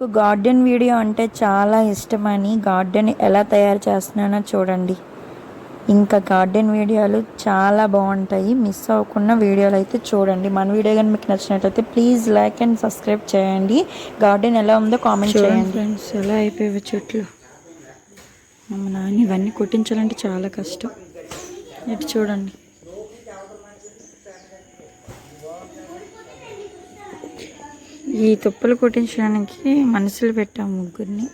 నాకు garden video అంటే చాలా ఇష్టమని గార్డెన్ ఎలా తయారు చేస్తున్నానో చూడండి. ఇంకా గార్డెన్ వీడియోలు చాలా బాగుంటాయి. మిస్ అవ్వకుండా వీడియోలు అయితే చూడండి. మన వీడియో కానీ మీకు నచ్చినట్లయితే ప్లీజ్ లైక్ అండ్ సబ్స్క్రైబ్ చేయండి. గార్డెన్ ఎలా ఉందో కామెంట్ చేయండి. ఫ్రెండ్స్ ఎలా అయిపోయాయి చెట్లు? మా నాన్న ఇవన్నీ కొట్టించాలంటే చాలా కష్టం. ఇటు చూడండి. ఈ తుప్పలు కొట్టించడానికి మనుషులు పెట్టాం ముగ్గురిని.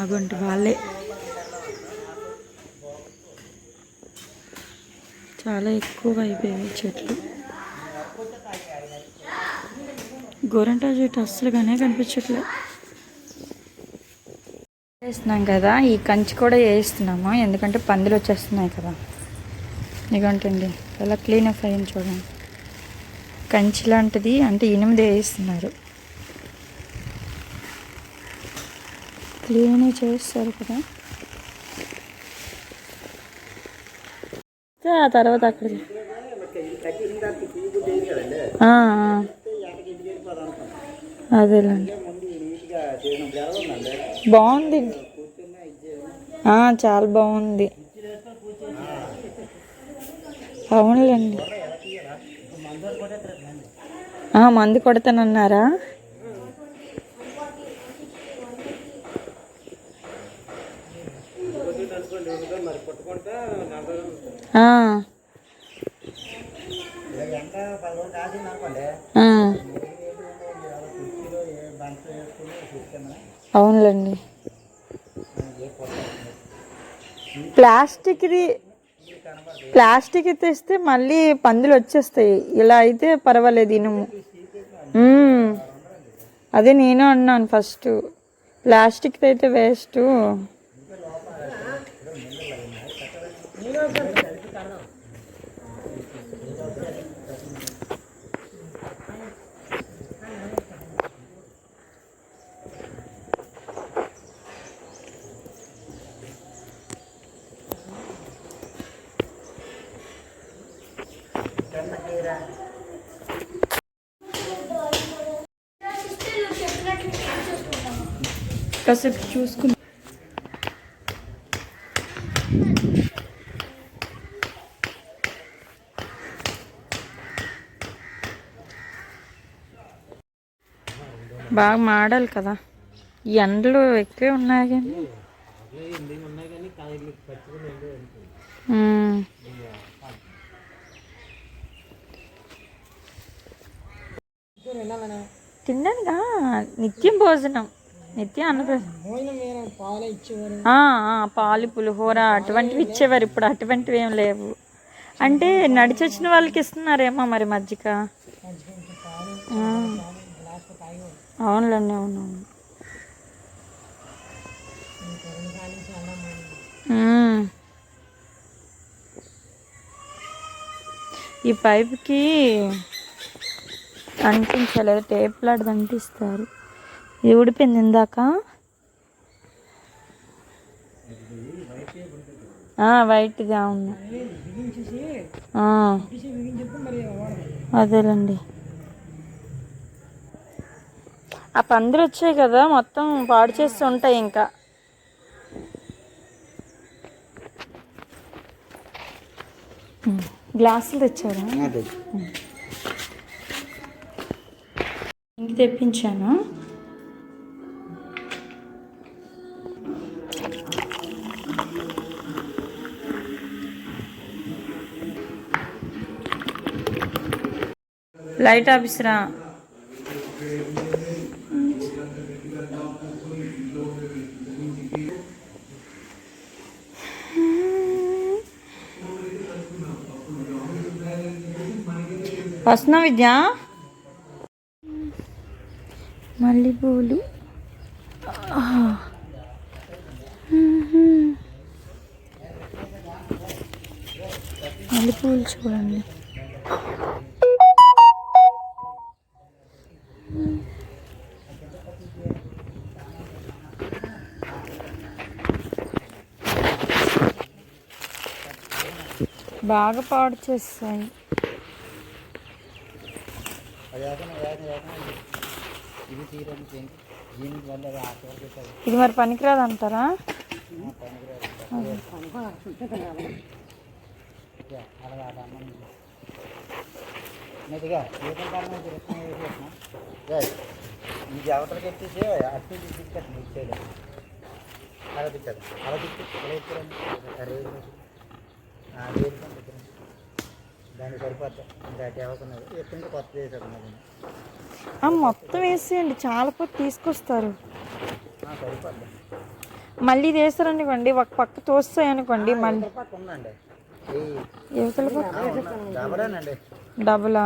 అగొంటి వాళ్ళే. చాలా ఎక్కువ అయిపోయాయి చెట్లు. గోరంటా చెట్టు అస్సలుగానే కనిపించట్లే. వేస్తున్నాం కదా ఈ కంచి కూడా వేస్తున్నాము. ఎందుకంటే పందులు వచ్చేస్తున్నాయి కదా. ఇదిగోంటండి ఎలా క్లీన్ అప్ అయ్యింది చూడండి. కంచి లాంటిది అంటే ఎనిమిది వేస్తున్నారు. క్లీన్ చేస్తారు కదా. ఆ తర్వాత అక్కడికి అదేలేండి. బాగుంది. చాలా బాగుంది. అవునులేండి. మందు కొడతానన్నారా? అవునులండి అవునులేండి. ప్లాస్టిక్ది ప్లాస్టిక్ తెస్తే మళ్ళీ పందులు వచ్చేస్తాయి. ఇలా అయితే పర్వాలేదు ఇనుము. అదే నేను అన్నాను ఫస్ట్. ప్లాస్టిక్ అయితే వేస్ట్. కాసేపు చూసుకుని బాగా మాడాలి కదా. ఎండలు ఎక్కువే ఉన్నాయి కానీ. మ్మ్. నిత్యం భోజనం. నిత్యం అన్నప్రసాదం పాలు పులిహోర అటువంటివి ఇచ్చేవారు. ఇప్పుడు అటువంటివి ఏం లేవు. అంటే నడిచి వచ్చిన వాళ్ళకి ఇస్తున్నారేమో మరి మజ్జిగ. అవునులేండి అవునవును. ఈ పైప్కి అంటించలేదు టేప్ లాంటిది అంటిస్తారు. ఇది ఊడిపోయింది ఇందాక. అవును ఆ. అదేలేండి. ఆ పందులు వచ్చాయి కదా మొత్తం పాడు చేస్తూ ఉంటాయి ఇంకా. గ్లాసులు తెచ్చారా? ఇంక తెప్పించాను? లైట్ ఆఫీసరా? వస్తున్నా విద్య? మల్లెపూలు. మల్లెపూలు చూడండి. బాగా పాడు చేస్తాయి. ఇది ఇది మరి పనికిరాదు అంటారా? అలాగా అన్నం ఇది ఎత్తేసి అట్టి తీసుకెళ్ళి నీకు అలా తిట్టారు అలా తిట్టి ఎలా ఇచ్చారండి అరే ఇంకా కొత్త మొత్తం వేసేయండి. చాలా పొద్దు తీసుకొస్తారు. సరిపోద్ది. మళ్ళీ ఇది వేస్తారనుకోండి ఒక పక్క తోస్తాయి అనుకోండి మళ్ళీ యువతల డబులా?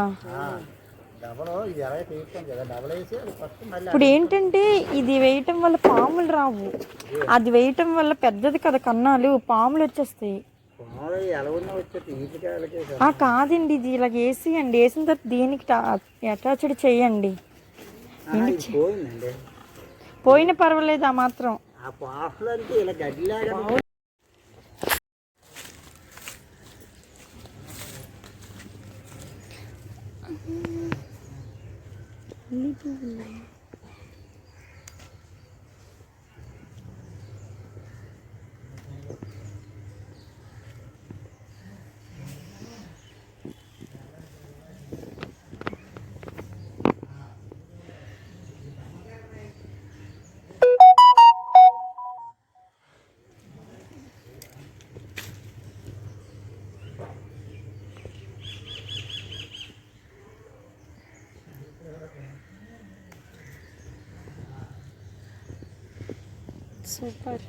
ఇప్పుడు ఏంటంటే ఇది వేయటం వల్ల పాములు రావు. అది వేయటం వల్ల పెద్దది కదా కన్నాలు పాములు వచ్చేస్తాయి. కాదండి ఇది ఇలా వేసేయండి వేసిన తర్వాత దీనికి అటాచ్డ్ చేయండి. పోయిన పర్వాలేదు ఆ మాత్రం. సూపర్.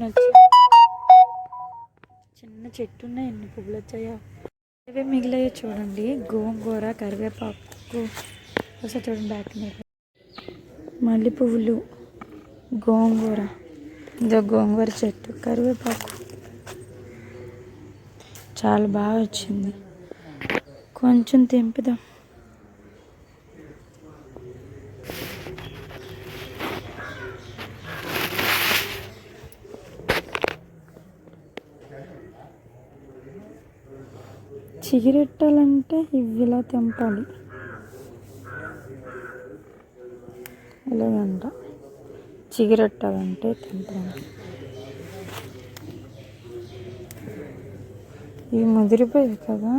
వచ్చాయి చిన్న చెట్టు ఉన్నాయి ఎన్ని పువ్వులు వచ్చాయో ఇవే మిగిలాయో చూడండి. గోంగూర కరివేపాకు. ఒకసారి చూడండి బ్యాక్ మీద. మల్లె పువ్వులు గోంగూర. ఇదో గోంగూర చెట్టు కరివేపాకు. చాలా బాగా వచ్చింది. కొంచెం తెంపుదాం. చిగిరెట్టాలంటే ఇవి ఇలా తెంపాలి. ఇలాగంట చిగిరెట్టాలంటే తెంపాలి. ఇవి ముదిరిపోయాయి కదా.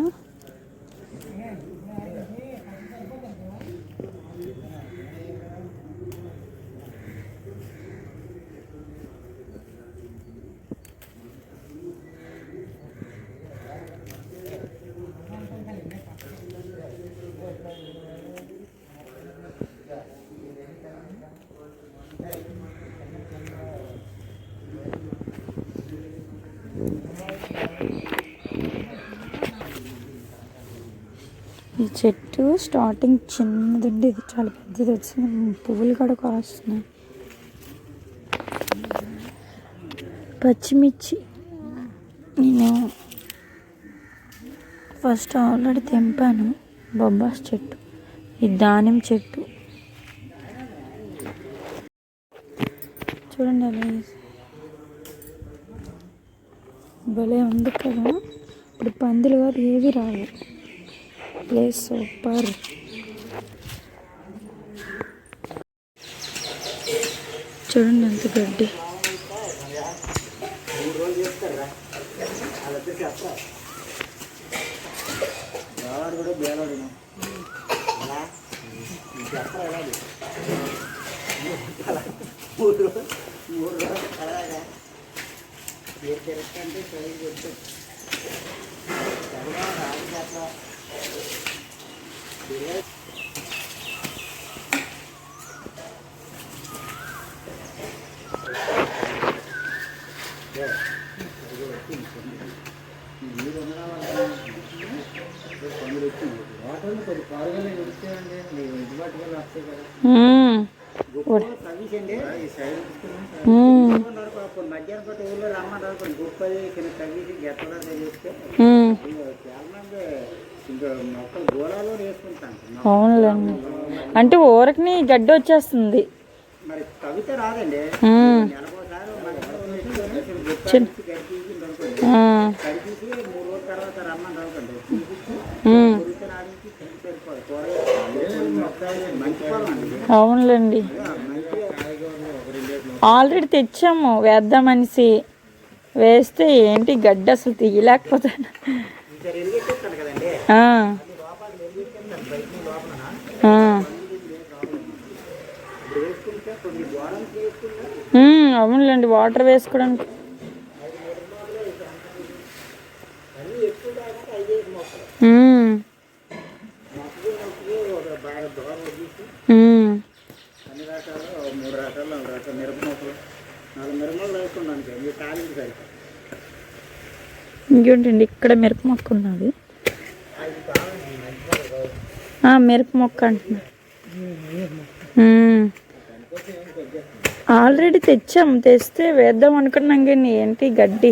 ఈ చెట్టు స్టార్టింగ్ చిన్నది ఉండేది చాలా పెద్దది వచ్చింది పువ్వులు కూడా కాస్తున్నాయి. పచ్చిమిర్చి. నేను ఫస్ట్ ఆల్రెడీ తెంపాను. బొబ్బాస్ చెట్టు. ఈ దానిమ్మ చెట్టు. చూడండి అలా భలే ఉంది కదా. ఇప్పుడు పందులు కాదు ఏవి రావు ప్లేస్ సూపర్ చూడండి ఎంత గడ్డి. మూడు రోజులు మధ్యాహ్నం పూట ఊళ్ళో రమ్మంటారు. కొన్ని గొప్పది కింద తవ్విసి గెట్టడా చేస్తే చాలా మంది ఇంకా మొక్కలు గోళాలు వేసుకుంటాను అవునులేండి. అంటే ఊరకని గడ్డి వచ్చేస్తుంది. అవునులేండి. ఆల్రెడీ తెచ్చాము వేద్దామనేసి. వేస్తే ఏంటి గడ్డి అసలు తీయలేకపోతాను. అవునులేండి వాటర్ వేసుకోవడానికి. మూడు రకాలు నాలుగు రకాలు మిరప మొక్కలు నాలుగు వేసుకున్నాను తాలింపు ఇంకేంటండి? ఇక్కడ మిరప మొక్క ఉన్నది. మిరప మొక్క అంటున్నా. ఆల్రెడీ తెచ్చాం తెస్తే వేద్దాం అనుకున్నాం కానీ ఏంటి గడ్డి?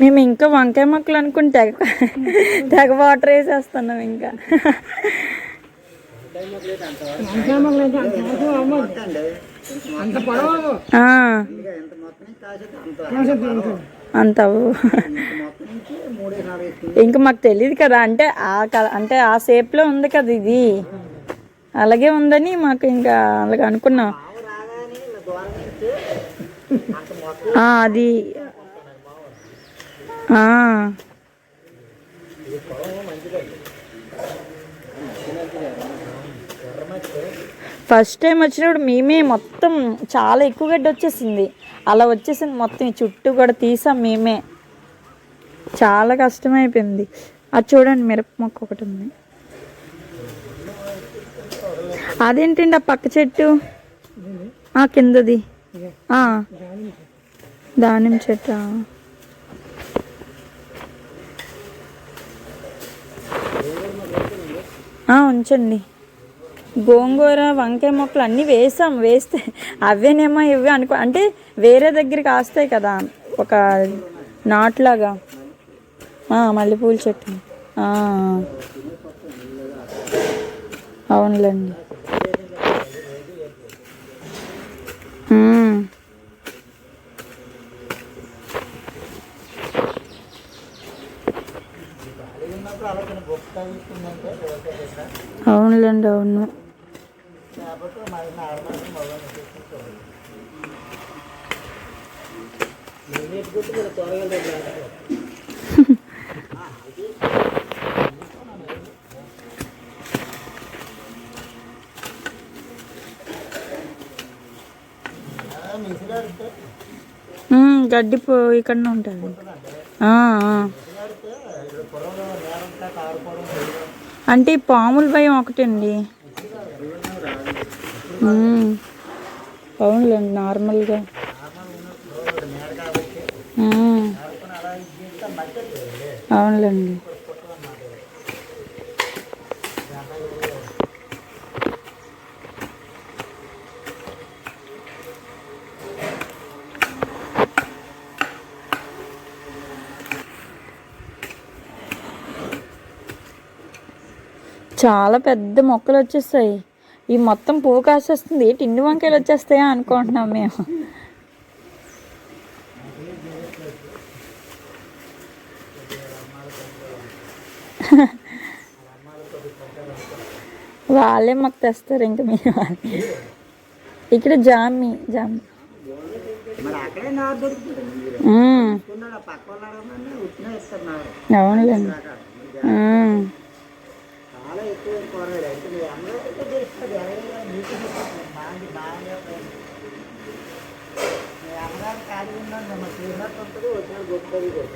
మేము. ఇంకా వంకాయ మొక్కలు అనుకుని తెగ తెగ వాటర్ వేసేస్తున్నాం ఇంకా. అంత ఇంకా మాకు తెలియదు కదా అంటే ఆ అంటే ఆ షేప్లో ఉంది కదా ఇది. అలాగే ఉందని మాకు ఇంకా అలాగ అనుకున్నాం. అది. ఫస్ట్ టైం వచ్చినప్పుడు మేమే మొత్తం చాలా ఎక్కువ గడ్డి వచ్చేసింది. అలా వచ్చేసింది మొత్తం ఈ చుట్టూ కూడా తీసాం మేమే. చాలా కష్టమైపోయింది. అది చూడండి మిరప మొక్క ఒకటి ఉంది. అదేంటండి ఆ పక్క చెట్టు? ఆ కిందది. దానిమ్మ చెట్టు? ఉంచండి. గోంగూర వంకాయ మొక్కలు అన్నీ వేసాం. వేస్తే అవేనేమో ఇవి అనుకో అంటే వేరే దగ్గరికి కాస్తాయి కదా. ఒక నాట్లాగా. మల్లెపూల చెట్టు. అవునులేండి. అవునులేండి అవును కాబట్టి మరి నార్మల్గా మొదలు చేసుకుంటారు నేను ఎట్టుకుంటే మీరు త్వరగా లేదు మిసిలాడితే మ్మ్, గడ్డి ఇక్కడనే ఉంటుంది. అంటే పాముల భయం ఒకటండి మ్మ్. అవునులేండి నార్మల్గా నార్మల్ ఉన్నప్పుడు నేర కాబట్టి మ్మ్. నేర్కొని అలా ఇది అవునులేండి నార్మల్గా. అవునులేండి. చాలా పెద్ద మొక్కలు వచ్చేస్తాయి. ఈ మొత్తం పువ్వు కాసేస్తుంది. టిండి వంకాయలు వచ్చేస్తాయా అనుకుంటున్నాం మేము. వాళ్ళే మాకు తెస్తారు ఇంకా మేము ఇక్కడ జామి జామి. మరి మీరు అవునులేండి. చాలా ఎక్కువ కూరగాయలు అయితే మీరు అందరూ తెలుస్తుంది ఎవరైనా మీకు తెలుస్తుంది. బాగా బాగా అమ్మగారు ఖాళీ ఉన్నాను మా చూసినట్టు ఉంటుంది వచ్చిన గొప్పది కూడా.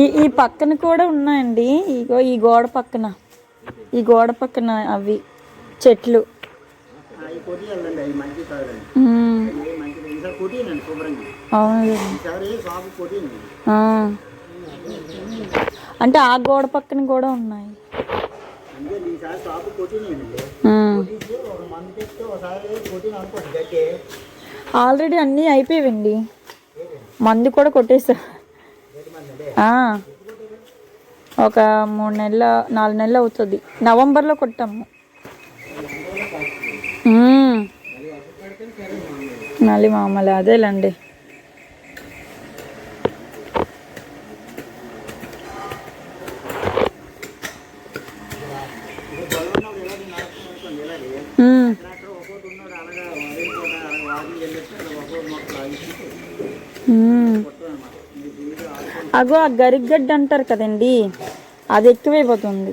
ఈ ఈ పక్కన కూడా ఉన్నాయండి. ఇగో ఈ గోడ పక్కన. ఈ గోడ పక్కన అవి చెట్లు. అంటే ఆ గోడ పక్కన కూడా ఉన్నాయి. ఆల్రెడీ అన్నీ అయిపోయివండి. మందు కూడా కొట్టేసా. ఒక మూడు నెలల నాలుగు నెలలు అవుతుంది. నవంబర్లో కొట్టాము. మళ్ళీ మామూలు అదేలేండి అగో ఆ గరిగడ్డ అంటారు కదండి అది ఎక్కువైపోతుంది.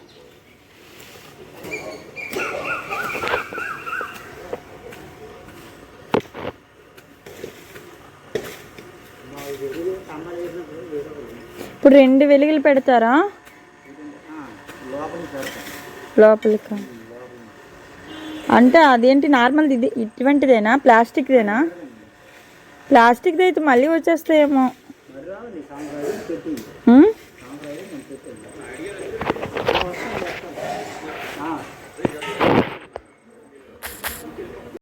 ఇప్పుడు రెండు వెలుగులు పెడతారా? లోపలికి? అంటే అదేంటి నార్మల్ ఇది ఇటువంటిదేనా? ప్లాస్టిక్దేనా? ప్లాస్టిక్ది అయితే మళ్ళీ వచ్చేస్తాయేమో.